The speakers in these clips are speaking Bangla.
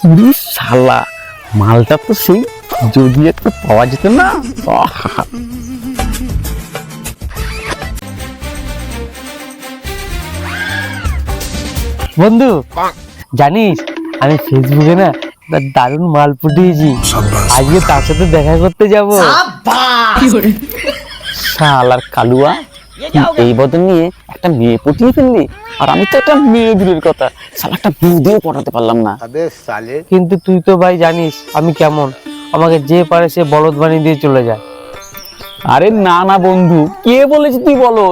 উরি শালা মালটা তো সেই যদি একটা পাওয়া যেত না বন্ধু জানিস আমি ফেসবুকে না দারুণ মাল ফুটিয়েছি আজকে তার সাথে দেখা করতে যাব। শালার কালুয়া এই বদল নিয়ে একটা মেয়ে পটিয়ে ফেললি? আর আমি তো একটা মেয়ে দূরের কথা। সাল একটা বুদিও পড়াতে পারলাম না। কিন্তু তুই তো ভাই জানিস আমি কেমন? আমাকে যে পারে সে বলদ বানিয়ে দিয়ে চলে যায়। আরে না না বন্ধু কে বলেছে তুই বলো?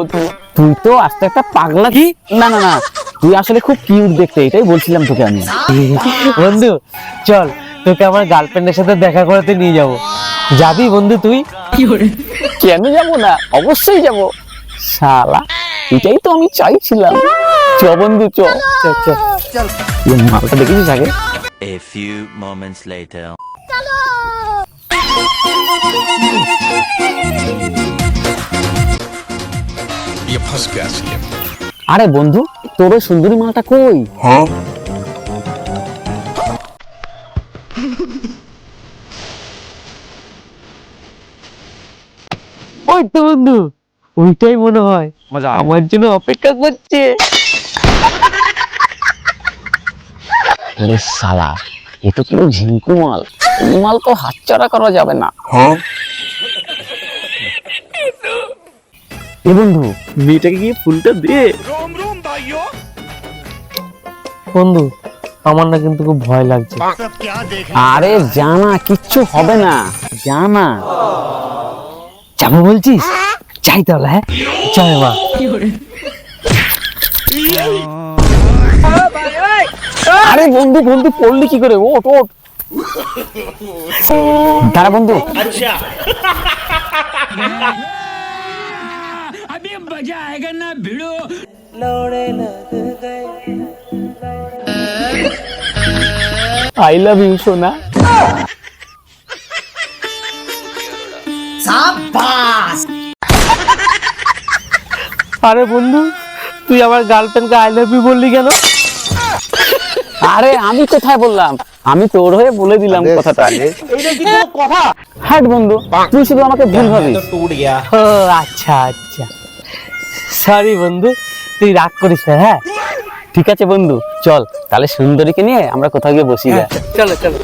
তুই তো আস্তে একটা পাগলা কি? না না না তুই আসলে খুব কিউট দেখতে এটাই বলছিলাম তোকে আমি। বন্ধু চল তোকে আমার গার্লফ্রেন্ডের সাথে দেখা করাতে নিয়ে যাব। যাবি বন্ধু তুই? কেন যাব না? অবশ্যই যাব। শালা এটাই তো আমি চাইছিলাম। বন্ধু ইয়ে, মালটা দেখেছিস আগে? A few moments later. আরে বন্ধু তোর ওই সুন্দরী মালটা কই? হ্যাঁ? ওই তো বন্ধু ওইটাই মনে হয়। আমার জন্য অপেক্ষা করছে। ওরে শালা এ তো পুরো ঝিঙ্কু মাল। এই মাল তো হাতছাড়া করা যাবে না। এ বন্ধু মেয়েটাকে গিয়ে ফুলটা দে। বন্ধু আমার না কিন্তু খুব ভয় লাগছে। আরে জানা কিচ্ছু হবে না। জানা। যাব বলছিস? চাই তাহলে হ্যাঁ? জয় মা। আরে বন্ধু বন্ধু পড়লি কি করে? ওট ওট দাঁড়া বন্ধু। আই লাভ ইউ সোনা। আরে বন্ধু। তুই আমার গার্লফ্রেন্ডকে আই লাভ ইউ বললি কেন? আরে আমি কোথায় বললাম? আমি তোর হয়ে বলে দিলাম কথাটা। এইটা কি কথা? হাট বন্ধু তুই শুধু আমাকে ভুল ভাবিস। ও আচ্ছা আচ্ছা। সরি বন্ধু তুই রাগ করিস না হ্যাঁ? ঠিক আছে বন্ধু চল। তাহলে সুন্দরীকে নিয়ে আমরা কোথাও গিয়ে বসি চলো চলো।